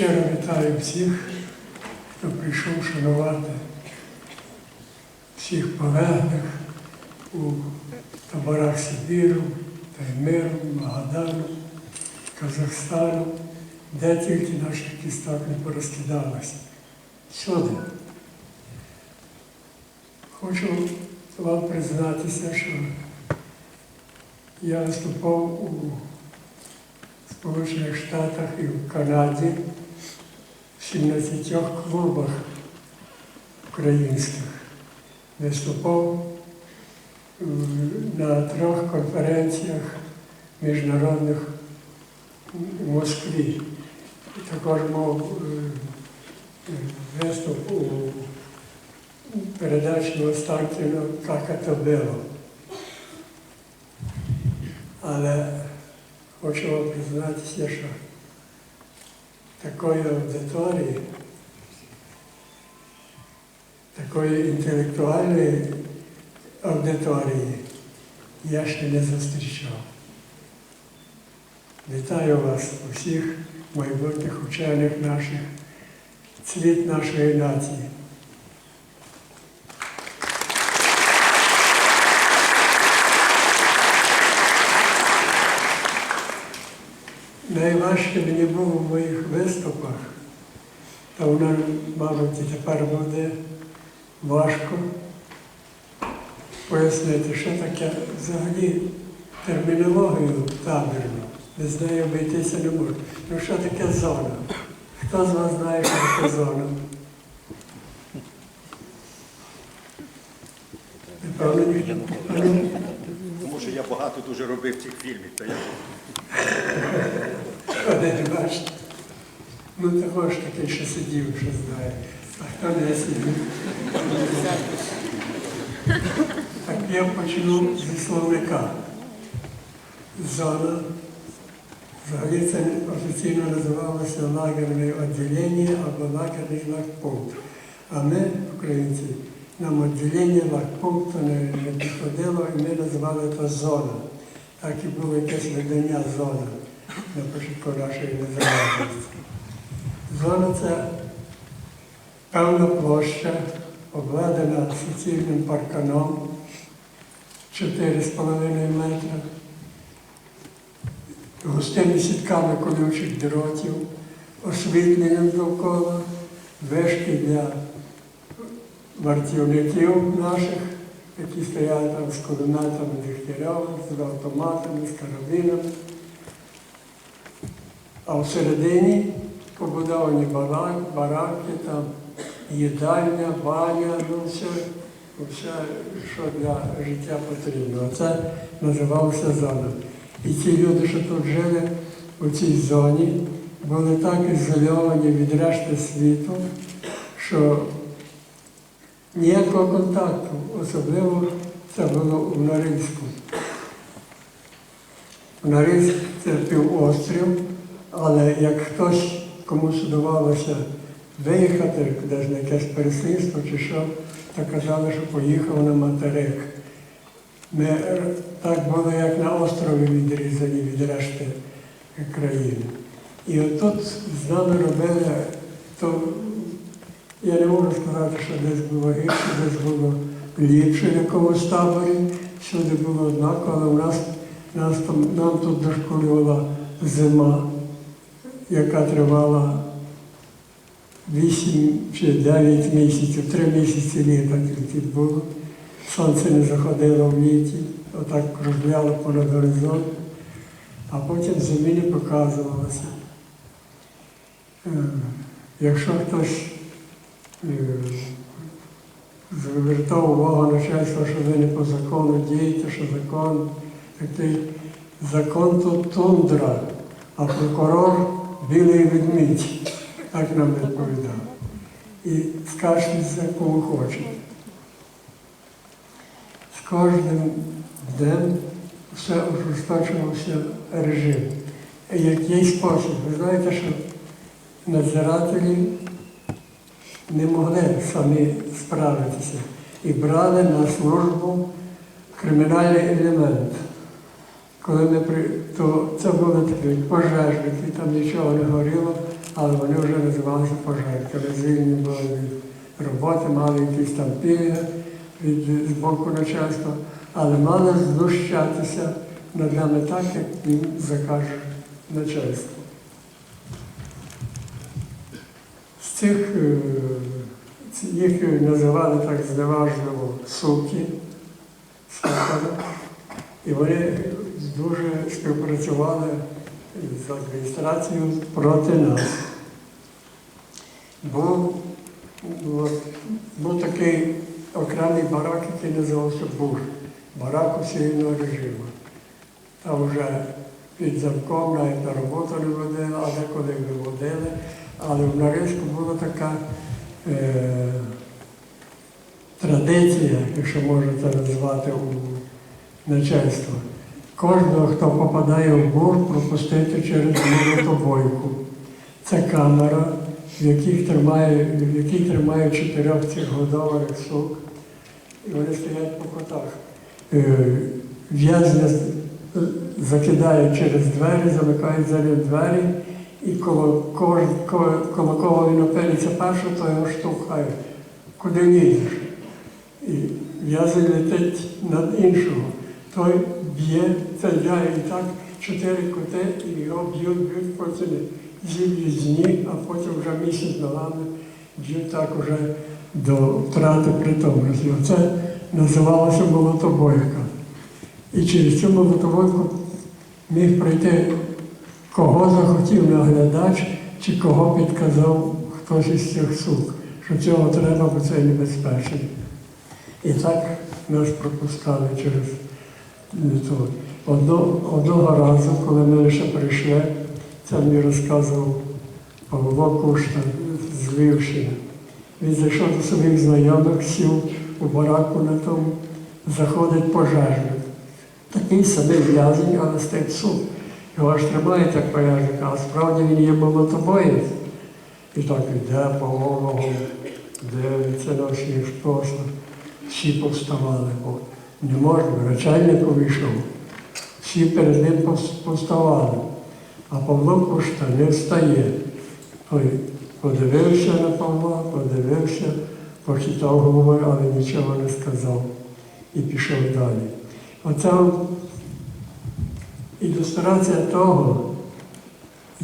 Щиро вітаю всіх, хто прийшов шанувати всіх полеглих у таборах Сибіру, Таймиру, Магадану, Казахстану, де тільки наших кісток не порозкидалося. Всюди. Хочу вам признатися, що я виступав у Сполучених Штатах і в Канаді 17 клубах українських. Виступав е, на трьох конференціях міжнародних в Москві. Також мав е, е, виступ у передачі Останкіна «Как это було». Але хочу вам признатися, що такої аудиторії, такої інтелектуальної аудиторії я ще не зустрічав. Вітаю вас усіх майбутніх учених наших, цвіт нашої нації. Найважче мені було в моїх виступах, та воно, мабуть, і тепер буде важко пояснити, що таке взагалі термінологію табірну. Без неї обійтися не можна. Ну що таке зона? Хто з вас знає, що таке зона? Тому що я багато дуже робив цих фільмів, то я Один бачите. Ну також такий, що сидів, що знає. А хто не сидів? Так я почну зі словника. Зона. Взагалі це офіційно називалося лагерне відділення або лагерний лагпункт. А ми, українці, нам відділення лагпункту не, не підходило, і ми називали це зона. Так і було якесь видання зона на початку нашої незалежності. Зона це певна площа, обведена суцільним парканом 4,5 метра, густими сітками колючих дротів, освітленням довкола, вишки для вартівників наших, які стояли там з кулеметами Дегтярьова, з автоматами, з карабінами. А всередині побудовані бараки, там їдальня, баня, ну все, все, що для життя потрібно. Це називалося зона. І ті люди, що тут жили у цій зоні, були так ізольовані від решти світу, що ніякого контакту, особливо це було в Норильську. Норильськ це півострів, але як хтось комусь удавалося виїхати, куди ж на якесь переслідство чи що, то казали, що поїхав на материк. Ми так були, як на острові відрізані від решти країни. І отут з нами робили, то я не можу сказати, що десь було гірше, десь було ліпше в якомусь таборі, всюди було однаково, але у нас, нас там, нам тут дошколювала зима, яка тривала 8 чи 9 місяців, 3 місяці літа тільки було. Сонце не заходило в літі, отак кружляло понад горизонт, а потім землі не показувалося. Е, Якщо хтось е, звертав увагу начальства, що ви не по закону дієте, що закон такий закон тут тундра, а прокурор білий ведмідь, так нам відповідав. І скажіть, кому хочете. З кожним днем все ужесточувався режим. Який спосіб? Ви знаєте, що надзирателі не могли самі справитися і брали на службу кримінальний елемент. Коли ми при... то це були такі пожежники, там нічого не горіло, але вони вже називалися пожежками. Звільні були від роботи, мали якісь там пільги від з боку начальства, але мали знущатися над нами так, як їм закаже начальство. З цих е, їх називали так зневажливо суки, і вони дуже співпрацювали з адміністрацією проти нас. Був, от, був такий окремий барак, який називався Буш, барак усіяного режиму. Там вже під замком навіть на роботу не водили, а деколи виводили. Але в Нариску була така е, традиція, якщо можна це назвати у начальство. Кожного, хто попадає в бур, пропустити через молотобойку. Це камера, в якій тримає чотирьох цих годованих сук. І вони стоять по котах. Е, В'язня закидає через двері, замикають за ним двері, і коло, коло, коло кого він опиниться першим, то його штовхає. Куди лізеш? І в'язень летить над іншого. Той б'є, целяє і так чотири коти, і його б'ють, б'ють, потім зіб'ють з ніг, а потім вже місяць ногами б'ють так уже до втрати притомності. Оце називалося молотобойка. І через цю молотовойку міг пройти кого захотів наглядач чи кого підказав хтось із цих сук, що цього треба, бо це небезпечно. І так нас пропускали через одного разу, коли ми лише прийшли, це мені розказував Павло Кушта з Львівщини. Він зайшов до своїх знайомих, сів у бараку на тому, заходить пожежник. Такий самий в'язень, але стоїть суд. Його аж тримають як пожежника, а справді він є молотобоєць. І так йде по голову, дивиться на всіх просто. Всі повставали, не можна, начальник увійшов. Всі перед ним пос- повставали. А Павло Кушта не встає. Той подивився на Павла, подивився, похитав головою, але нічого не сказав і пішов далі. Оце ілюстрація того,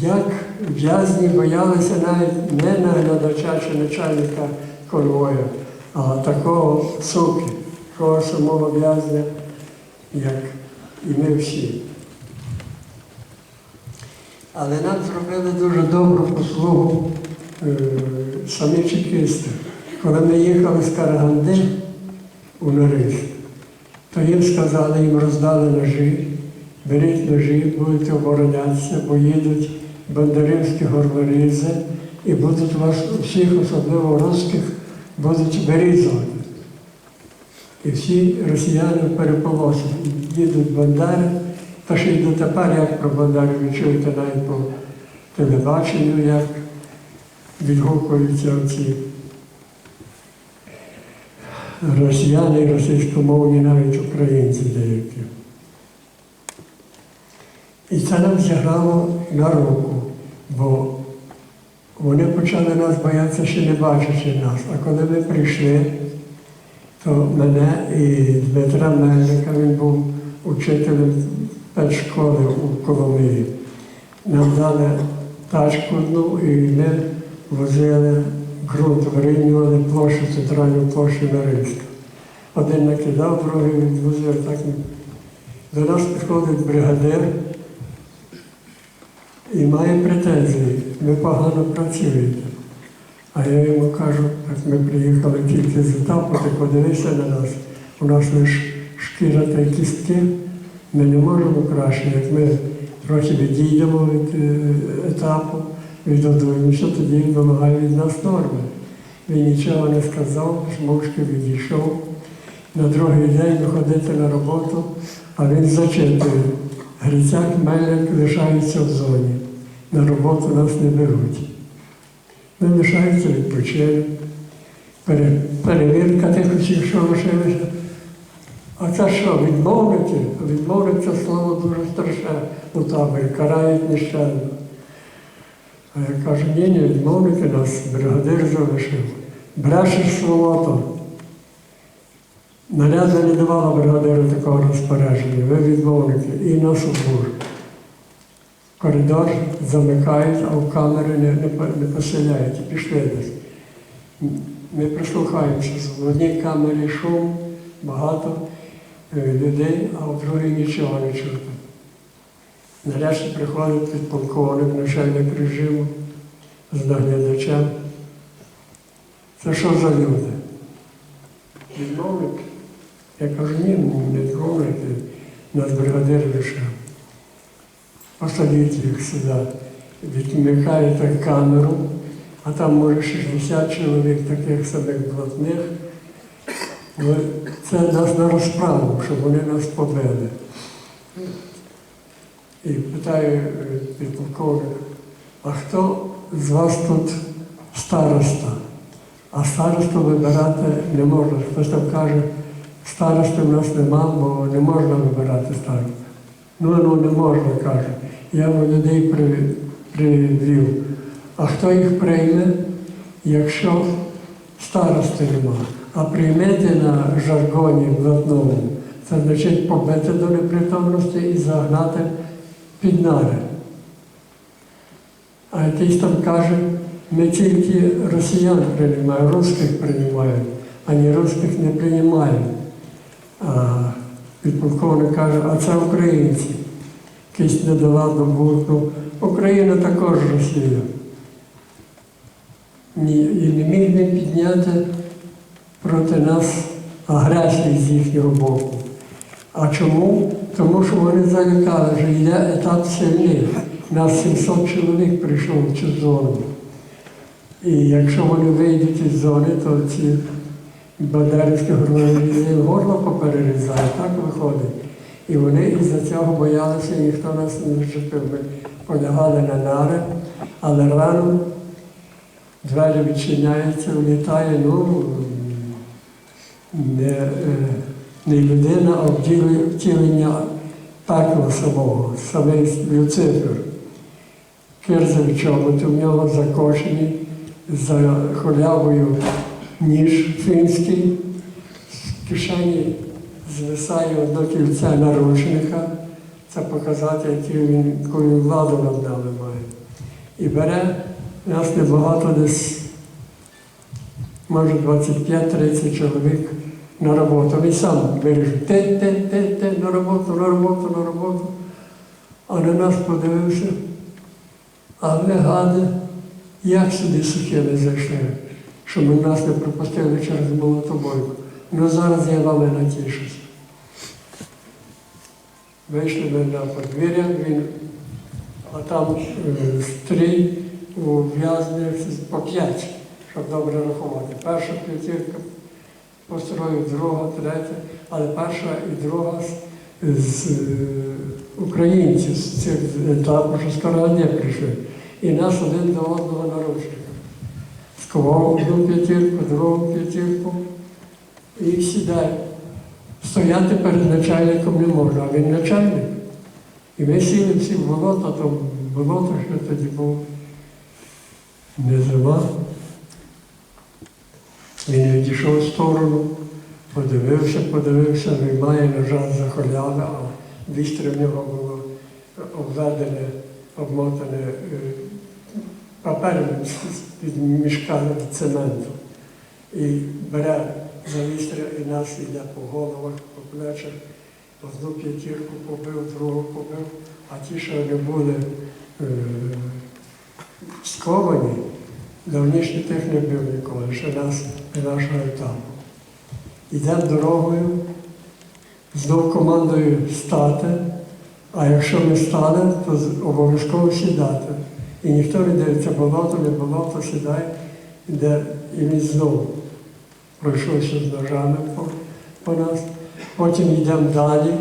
як в'язні боялися навіть не наглядача чи начальника конвою, а такого суки, такого самого в'язня, як і ми всі. Але нам зробили дуже добру послугу е, самі чекісти. Коли ми їхали з Караганди у Норис, то їм сказали, їм роздали ножі, беріть ножі, будете оборонятися, бо їдуть бандерівські горлорізи і будуть вас всіх, особливо русських, будуть вирізувати. І всі росіяни переполосять. Їдуть бандери, та ще й дотепер, як про бандерів ви навіть по телебаченню, як відгукуються ці росіяни і російськомовні, навіть українці деякі. І це нам зіграло на руку, бо вони почали нас боятися, ще не бачачи нас. А коли ми прийшли, мене і Дмитра Мельника, він був учителем педшколи у Коломиї. Нам дали тачку одну і ми возили ґрунт, вирівнювали площу, центральну площу Наринська. Один накидав, другий відвозив. Так до нас підходить бригадир і має претензії. Ви погано працюєте. А я йому кажу, так ми приїхали тільки з етапу, ти подивися на нас. У нас лише шкіра та кістки. Ми не можемо краще, як ми трохи відійдемо від е, етапу, віддадуємося, тоді він вимагає від нас норми. Він нічого не сказав, мовчки відійшов. На другий день виходити на роботу, а він зачитує. Грицяк Мельник лишається в зоні. На роботу нас не беруть. Ми лишається відпочинок, перевірка тих усіх, що лишилися. А це що, відмовники? Відмовник це слово дуже страшне у таборі, карають нещадно. А я кажу, ні, ні, відмовники нас бригадир залишив. Брешеш сволото. Нарядна не давала бригадиру такого розпорядження, ви відмовники, і нас обур. Коридор замикають, а в камери не, не, не поселяють і пішли десь. Ми прислухаємося, в одній камері шум, багато е, людей, а в другій нічого не чути. Нарешті приходить підполковник, начальник режиму з наглядачем. Це що за люди? Відмовник? Я кажу, ні, не відмовники, нас Посадіть їх сюди. Відмикаєте камеру, а там може 60 чоловік таких самих блатних. Це нас на розправу, щоб вони нас побили. І питаю е, підполковник, а хто з вас тут староста? А старосту вибирати не можна. Хтось там каже, старости в нас нема, бо не можна вибирати старосту. Ну, ну не можна, каже. Я в людей привів. А хто їх прийме, якщо старости нема? А приймете на жаргоні блатному, це значить побити до непритомності і загнати під нари. А якийсь там каже, ми тільки росіян приймаємо, русських приймаємо, а не русських не приймаємо. Підполковник каже, а це українці. Якийсь не дала до бурку. Україна також Росія. І не міг він підняти проти нас агресії з їхнього боку. А чому? Тому що вони залякали, що йде етап сильний. Нас 700 чоловік прийшов в цю зону. І якщо вони вийдуть із зони, то ці горлові горло поперерізають, так виходить. І вони із-за цього боялися, і ніхто нас не зачепив. Ми полягали на нари, але рано двері відчиняються, влітає, ну, не, е, не людина, а втілення- пекла самого, самий Люцифер. Кирзові чоботи в нього закошені за халявою ніж фінський, з кишені звисає одно кільце наручника. Це показати, яку він, яку владу над нами має. І бере нас небагато десь, може 25-30 чоловік на роботу. Він сам вирішив, те, те, те, те, на роботу, на роботу, на роботу. А на нас подивився. А ви, гади, як сюди сухими зайшли, що ми нас не пропустили через молотобойку. Ну зараз я вами натішусь. Вийшли ми на подвір'я, він, а там е, стрій у в'язних по п'ять, щоб добре рахувати. Перша п'ятірка построю, друга, третя, але перша і друга з, з е, українців, з цих етапів, що з Карагані прийшли. І нас один до одного наручника. Сковав одну п'ятірку, другу п'ятірку і сідає. Стояти перед начальником не можна, а він начальник. І ми сіли всі в болото, то болото ще тоді був не зима. Він відійшов в сторону, подивився, подивився, виймає ножа за холяви, а вістря в нього було обведене, обмотане е, папером з- під мішка цементу. І бере за вістря і нас йде по головах, по плечах. Одну п'ятірку побив, другу побив, а ті, що не були е, сковані, давнішні тих не бив ніколи, ще нас і нашого етапу. Йдемо дорогою, знов командою стати, а якщо ми стали, то обов'язково сідати. І ніхто не дивиться, болото, не болото, сідай, іде, і він знову пройшовся з ножами по, по нас. Потім йдемо далі.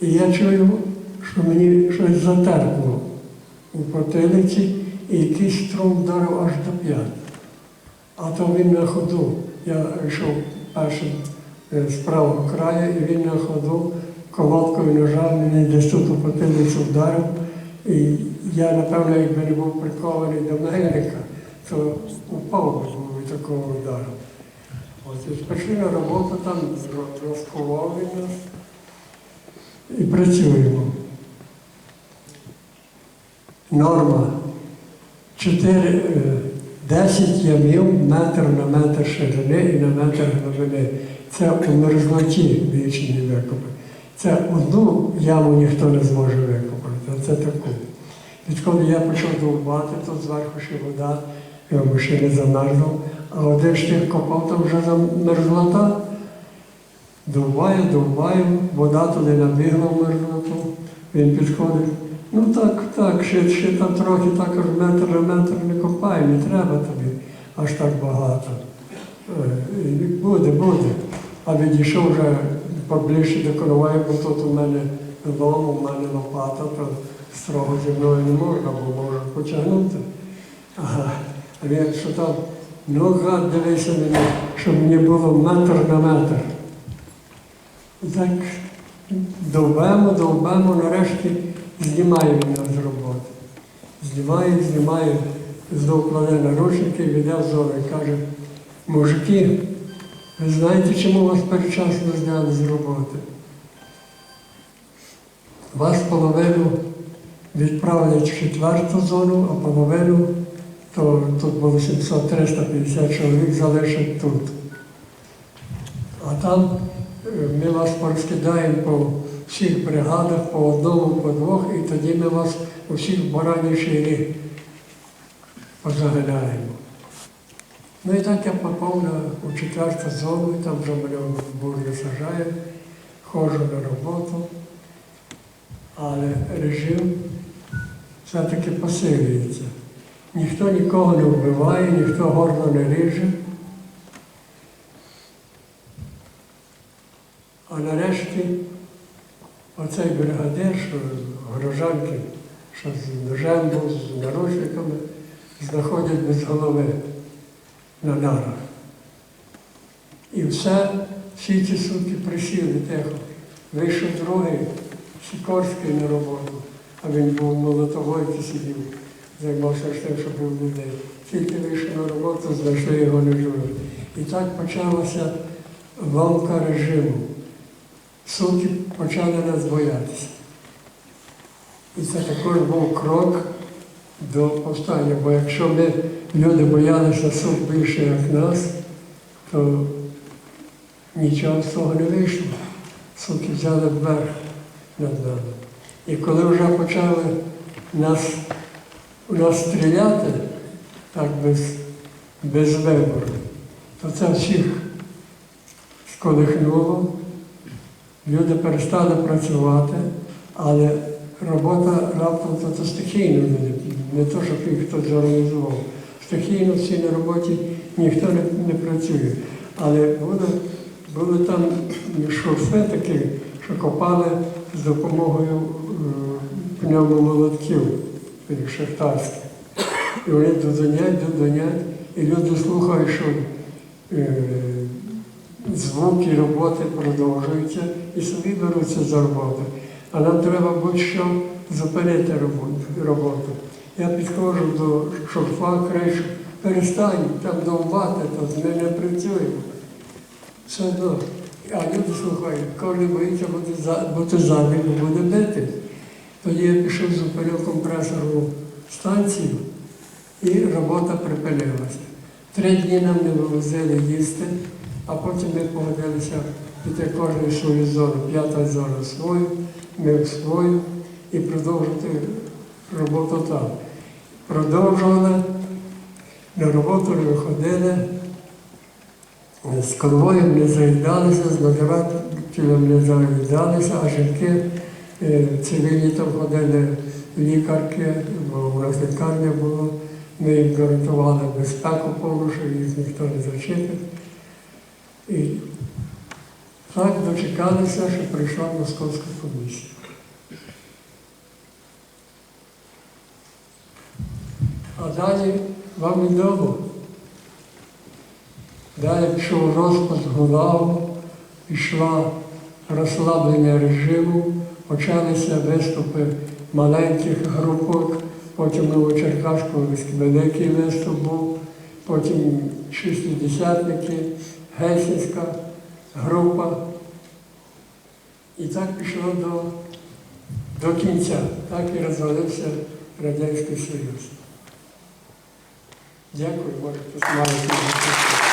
І я чую, що мені щось затерпало у потилиці, і якийсь струм вдарив аж до п'ят. А то він на ходу. Я йшов першим е, з правого краю, і він на ходу колодкою ножа мене десь тут у потилицю вдарив і я, напевно, якби не був прикований до мельника, то упав би від такого удару. От, пішли на роботу там, ро- розкололи нас і працюємо. Норма 4, е, 10 ямів метр на метр ширини і на метр глибини. Це у мерзлоті вічні викопи. Це одну яму ніхто не зможе викопати, це таку. Відколи я почав довбати, тут зверху ще вода, я ще не замерзнув, а один штик копав, там вже замерзлота. Довбаю, довбаю, вода туди набігла в мерзлоту. Він підходить. Ну так, так, ще, ще там трохи також метр на метр не копай, не треба тобі аж так багато. Е, Буде, буде. А відійшов вже поближче до короваю, бо тут у мене додому, у мене лопата, то строго зі мною не можна, бо можу потягнути. А він що там, ну гад, дивися мені, щоб мені було метр на метр. Так довбемо, довбемо, нарешті знімає нас з роботи. Знімає, знімає, знов кладе наручники, веде в зону і каже, мужики, ви знаєте, чому вас передчасно зняли з роботи? Вас половину відправлять в четверту зону, а половину, то тут було 700-350 чоловік, залишать тут. А там е, ми вас порозкидаємо по всіх бригадах, по одному, по двох, і тоді ми вас у всіх бараніший ріг позаганяємо. Ну і так я попав у четверту зону, там вже мене в бурю сажає, ходжу на роботу, але режим все-таки посилюється. Ніхто нікого не вбиває, ніхто горло не ріже. А нарешті оцей бригадир, що горожанки, що з ножем був, з наручниками, знаходять без голови на нарах. І все, всі ці сутки присіли тихо. Вийшов другий, Сікорський на роботу, а він був молотовойки сидів, займався тим, що був людей. Тільки вийшов на роботу, знайшли його неживим. І так почалася ломка режиму. Суки почали нас боятися. І це також був крок до повстання. Бо якщо ми, люди боялися суд більше, як нас, то нічого з того не вийшло. Суки взяли вверх над нами. І коли вже почали нас, нас стріляти, так без, без вибору, то це всіх сколихнуло. Люди перестали працювати, але робота раптом то, то стихійно, не то, щоб їх хтось зорганізував. Стихійно всі на роботі ніхто не, не працює. Але були, були там шурфи такі, що копали з допомогою е, пневмомолотків таких шахтарських. І вони додонять, додонять, і люди слухають, що е, звуки роботи продовжуються і собі беруться за роботу. А нам треба будь-що зупинити роботу. Я підходжу до шурфа, кричу, перестань там довбати, то ми не працюємо. Все одно. А люди слухають, кожен боїться бути, за, бути ззаді, бо буде бити. Тоді я пішов, зупинив компресорну станцію і робота припинилася. Три дні нам не вивозили їсти, а потім ми погодилися піти кожен свою зону, п'ята зона в свою, ми в свою і продовжити роботу там. Продовжували, на роботу не виходили, з конвоєм не заїдалися, з надавателем не заїдалися, а жінки е, цивільні там ходили лікарки, бо у нас лікарня була. Ми їм гарантували безпеку повну, їх ніхто не зачепить. І так дочекалися, що прийшла московська комісія. А далі вам відомо. Далі пішов розпад Гулагу, пішла розслаблення режиму, почалися виступи маленьких групок потім Новочеркаський великий виступ був, потім шістдесятники, Гельсінська група. І так пішло до, до кінця, так і розвалився Радянський Союз. Дякую, може, запитання.